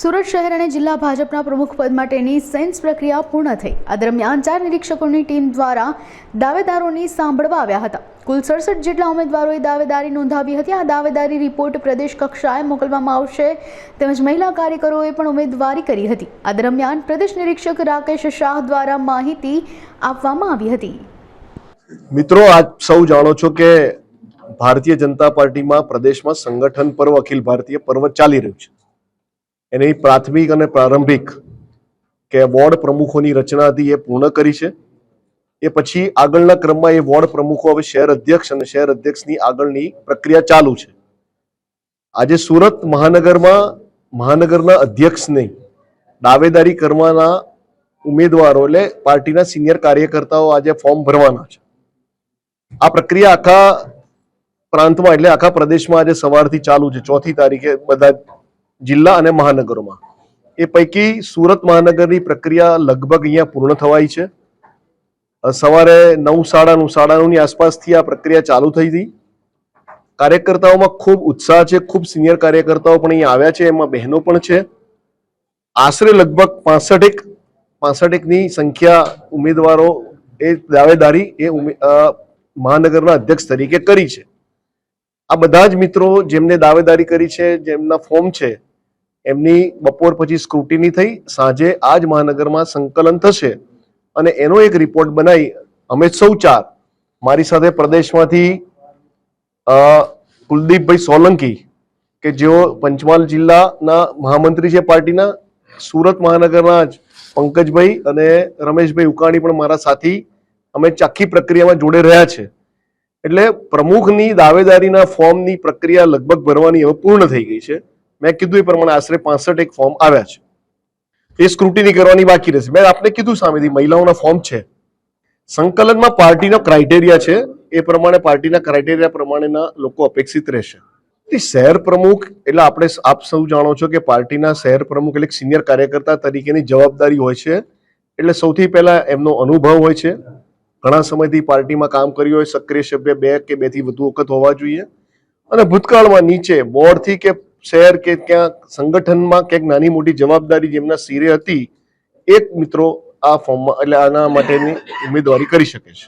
સુરત શહેર અને જિલ્લા ભાજપના પ્રમુખ પદ માટેની સેન્સ પ્રક્રિયા પૂર્ણ થઈ. આ દરમિયાન ચાર નિરીક્ષકોની ટીમ દ્વારા દાવેદારોની સાંભળવા આવ્યા હતા. કુલ સડસઠ જેટલા ઉમેદવારોએ દાવેદારી નોંધાવી હતી. આ દાવેદારી રિપોર્ટ પ્રદેશ કક્ષાએ મોકલવામાં આવશે. તેમજ મહિલા કાર્યકરોએ પણ ઉમેદવારી કરી હતી. આ દરમિયાન પ્રદેશ નિરીક્ષક રાકેશ શાહ દ્વારા માહિતી આપવામાં આવી હતી. મિત્રો, આપ સૌ જાણો છો કે ભારતીય જનતા પાર્ટીમાં પ્રદેશમાં સંગઠન પર્વ, અખિલ ભારતીય પર્વ ચાલી રહ્યું છે. એની પ્રાથમિક અને પ્રારંભિક કે વોર્ડ પ્રમુખોની રચના હતી એ પૂર્ણ કરી છે. એ પછી આગળના ક્રમમાં એ વોર્ડ પ્રમુખો, હવે શહેર અધ્યક્ષ અને શહેર અધ્યક્ષની આગળની પ્રક્રિયા ચાલુ છે. આજે સુરત મહાનગરમાં, મહાનગરના અધ્યક્ષને દાવેદારી કરવાના ઉમેદવારો એટલે પાર્ટીના સિનિયર કાર્યકર્તાઓ આજે ફોર્મ ભરવાના છે. આ પ્રક્રિયા આખા પ્રાંતમાં એટલે આખા પ્રદેશમાં આજે સવારથી ચાલુ છે. ચોથી તારીખે બધા જિલ્લા અને મહાનગરોમાં. એ પૈકી સુરત મહાનગરની પ્રક્રિયા લગભગ અહીંયા પૂર્ણ થવાઈ છે. સવારે નવ સાડા નવ સાડા નવની આસપાસથી આ પ્રક્રિયા ચાલુ થઈ હતી. કાર્યકર્તાઓમાં ખૂબ ઉત્સાહ છે, ખૂબ સિનિયર કાર્યકર્તાઓ પણ અહીંયા આવ્યા છે, એમાં બહેનો પણ છે. આશરે લગભગ પાસઠેક, પાસઠેકની સંખ્યા ઉમેદવારો એ દાવેદારી એ મહાનગરના અધ્યક્ષ તરીકે કરી છે. આ બધા જ મિત્રો જેમને દાવેદારી કરી છે, જેમના ફોર્મ છે એમની બપોર પછી સ્ક્રુટિની થઈ, સાંજે આ જ મહાનગરમાં સંકલન થશે અને એનો એક રિપોર્ટ બનાવી અમે સૌ ચાર. મારી સાથે પ્રદેશમાંથી કુલદીપભાઈ સોલંકી, કે જેઓ પંચમહાલ જિલ્લાના મહામંત્રી છે પાર્ટીના, સુરત મહાનગરના જ પંકજભાઈ અને રમેશભાઈ ઉકાણી પણ મારા સાથી, અમે ચાખી પ્રક્રિયામાં જોડે રહ્યા છે. એટલે પ્રમુખની દાવેદારીના ફોર્મની પ્રક્રિયા લગભગ ભરવાની હવે પૂર્ણ થઈ ગઈ છે. મેં કીધું એ પ્રમાણે આશરે પાસઠ એક ફોર્મ આવ્યા છે. એ સ્ક્રુટિની કરવાની બાકી રહેશે. મેં આપને કીધું સામેથી, મહિલાઓના ફોર્મ છે. સંકલનમાં પાર્ટીનો ક્રાઇટેરિયા છે. એ પ્રમાણે પાર્ટીના ક્રાઇટેરિયા પ્રમાણેના લોકો અપેક્ષિત રહેશે. શહેર પ્રમુખ, એટલે આપણે આપ સૌ જાણો છો કે પાર્ટીના શહેર પ્રમુખ એટલે સિનિયર કાર્યકર્તા તરીકેની જવાબદારી હોય છે. એટલે સૌથી પહેલા એમનો અનુભવ હોય છે. ઘણા સમયથી પાર્ટીમાં કામ કર્યું હોય, સક્રિય સભ્ય બે કે બેથી વધુ વખત હોવા જોઈએ. અને ભૂતકાળમાં નીચે બોર્ડથી કે શહેર કે ક્યાં સંગઠનમાં ક્યાંક નાની મોટી જવાબદારી જેમના સિરે હતી, એક મિત્રો આ ફોર્મમાં, એટલે આના માટેની ઉમેદવારી કરી શકે છે.